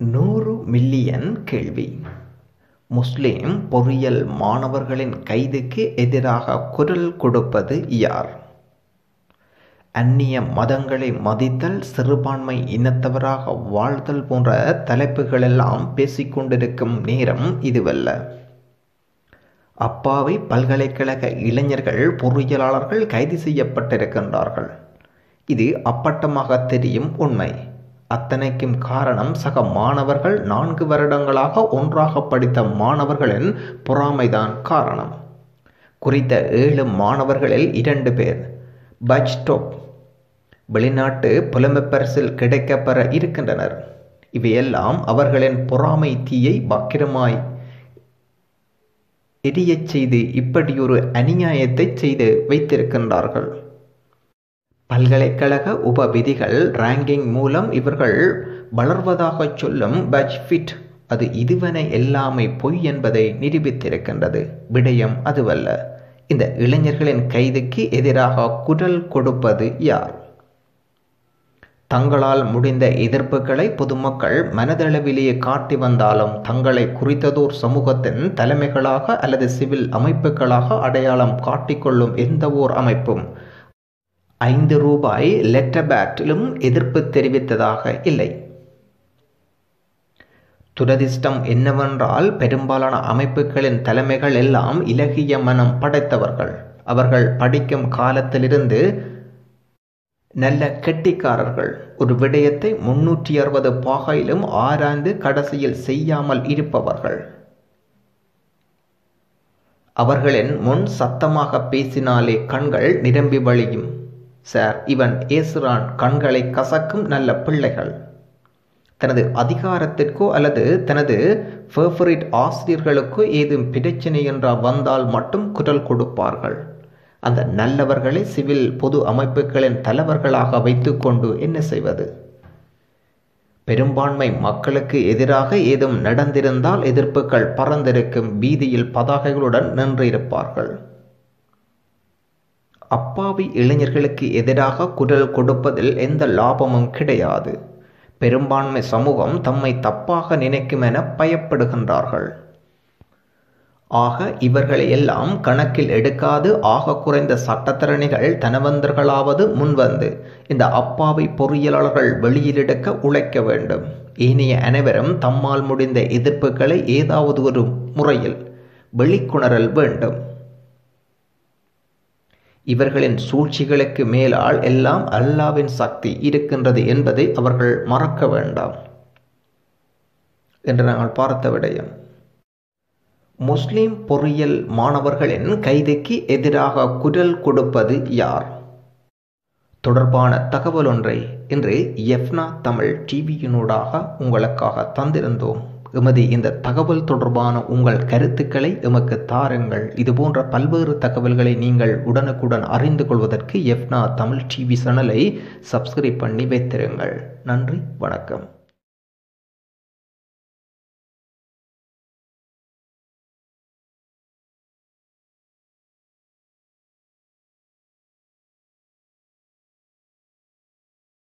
நூறு மில்லியன் கேள்வி. முஸ்லிம் பொறியியல் மாணவர்களின் கைதுக்கு எதிராக குரல் கொடுப்பது யார்? அந்நிய மதங்களை மதித்தல் சிறுபான்மை இனத்தவராக வாழ்தல் போன்ற தலைப்புகளெல்லாம் பேசிக்கொண்டிருக்கும் நேரம் இதுவல்ல. அப்பாவி பல்கலைக்கழக இளைஞர்கள் பொறியியலாளர்கள் கைது செய்யப்பட்டிருக்கின்றார்கள். இது அப்பட்டமாக தெரியும் உண்மை. அத்தனைக்கும் காரணம் சக மாணவர்கள் நான்கு வருடங்களாக ஒன்றாக படித்த மாணவர்களின் பொறாமைதான் காரணம். குறித்த ஏழு மாணவர்களில் இரண்டு பேர். பஜ்டோப் வெளிநாட்டு புலமைப்பரிசில் கிடைக்கப்பெற இருக்கின்றனர். இவையெல்லாம் அவர்களின் பொறாமை தீயை பக்கிரமாய் எரியச் செய்து இப்படியொரு அநியாயத்தை செய்து வைத்திருக்கின்றார்கள். பல்கலைக்கழக உப விதிகள் ரேங்கிங் மூலம் இவர்கள் வளர்வதாக சொல்லும் பஜ்ஃபிட் அது இதுவனை எல்லாமே பொய் என்பதை நிரூபித்திருக்கின்றது. விடயம் அதுவல்ல. இந்த இளைஞர்களின் கைதுக்கு எதிராக குரல் கொடுப்பது யார்? தங்களால் முடிந்த எதிர்ப்புகளை பொதுமக்கள் மனதளவிலேயே காட்டி வந்தாலும் தங்களை குறித்ததோர் சமூகத்தின் தலைமைகளாக அல்லது சிவில் அமைப்புகளாக அடையாளம் காட்டிக்கொள்ளும் எந்த ஓர் அமைப்பும் ஐந்து ரூபாய் லெட்டர் பேட்டிலும் எதிர்ப்பு தெரிவித்ததாக இல்லை. துரதிர்ஷ்டம் என்னவென்றால் பெரும்பாலான அமைப்புகளின் தலைமைகள் எல்லாம் இலகிய மனம் படைத்தவர்கள். அவர்கள் படிக்கும் காலத்திலிருந்து நல்ல கெட்டிக்காரர்கள். ஒரு விடயத்தை முன்னூற்றி அறுபது பாகையிலும் ஆராய்ந்து கடைசியில் செய்யாமல் இருப்பவர்கள். அவர்களின் முன் சத்தமாக பேசினாலே கண்கள் நிரம்பி வழியும். சார் இவன் ஏசுரான் கண்களை கசக்கும் நல்ல பிள்ளைகள். தனது அதிகாரத்திற்கோ அல்லது தனது ஃபேவரிட் ஆசிரியர்களுக்கோ ஏதும் பிரச்சனை என்றால் வந்தால் மட்டும் குரல் கொடுப்பார்கள். அந்த நல்லவர்களை சிவில் பொது அமைப்புகளின் தலைவர்களாக வைத்துக்கொண்டு என்ன செய்வது? பெரும்பான்மை மக்களுக்கு எதிராக ஏதும் நடந்திருந்தால் எதிர்ப்புகள் பறந்திருக்கும் வீதியில் பதாகைகளுடன் நின்றிருப்பார்கள். அப்பாவி இளைஞர்களுக்கு எதிராக குரல் கொடுப்பதில் எந்த லாபமும் கிடையாது. பெரும்பான்மை சமூகம் தம்மை தப்பாக நினைக்கும் என பயப்படுகின்றார்கள். ஆக இவர்களை எல்லாம் கணக்கில் எடுக்காது ஆக குறைந்த சட்டத்திறனிகள் தனவந்தர்களாவது முன்வந்து இந்த அப்பாவி பொறியியலாளர்கள் வெளியிலெடுக்க உழைக்க வேண்டும். இனிய அனைவரும் தம்மால் முடிந்த எதிர்ப்புகளை ஏதாவது ஒரு முறையில் வெளிக்கொணரல் வேண்டும். இவர்களின் சூழ்ச்சிகளுக்கு மேலால் எல்லாம் அல்லாவின் சக்தி இருக்கின்றது என்பதை அவர்கள் மறக்க வேண்டாம். என்று நாங்கள் பார்த்த விடயம். முஸ்லிம் பொறியியல் மாணவர்களின் கைதுக்கு எதிராக குரல் கொடுப்பது யார்? தொடர்பான தகவல் ஒன்றை இன்று எஃப்னா தமிழ் டிவியினூடாக உங்களுக்காக தந்திருந்தோம். எமது இந்த தகவல் தொடர்பான உங்கள் கருத்துக்களை எமக்கு தாருங்கள். இதுபோன்ற பல்வேறு தகவல்களை நீங்கள் உடனுக்குடன் அறிந்து கொள்வதற்கு எஃப்னா தமிழ் டிவி சேனலை சப்ஸ்கிரைப் பண்ணி வைத்திருங்கள். நன்றி வணக்கம்.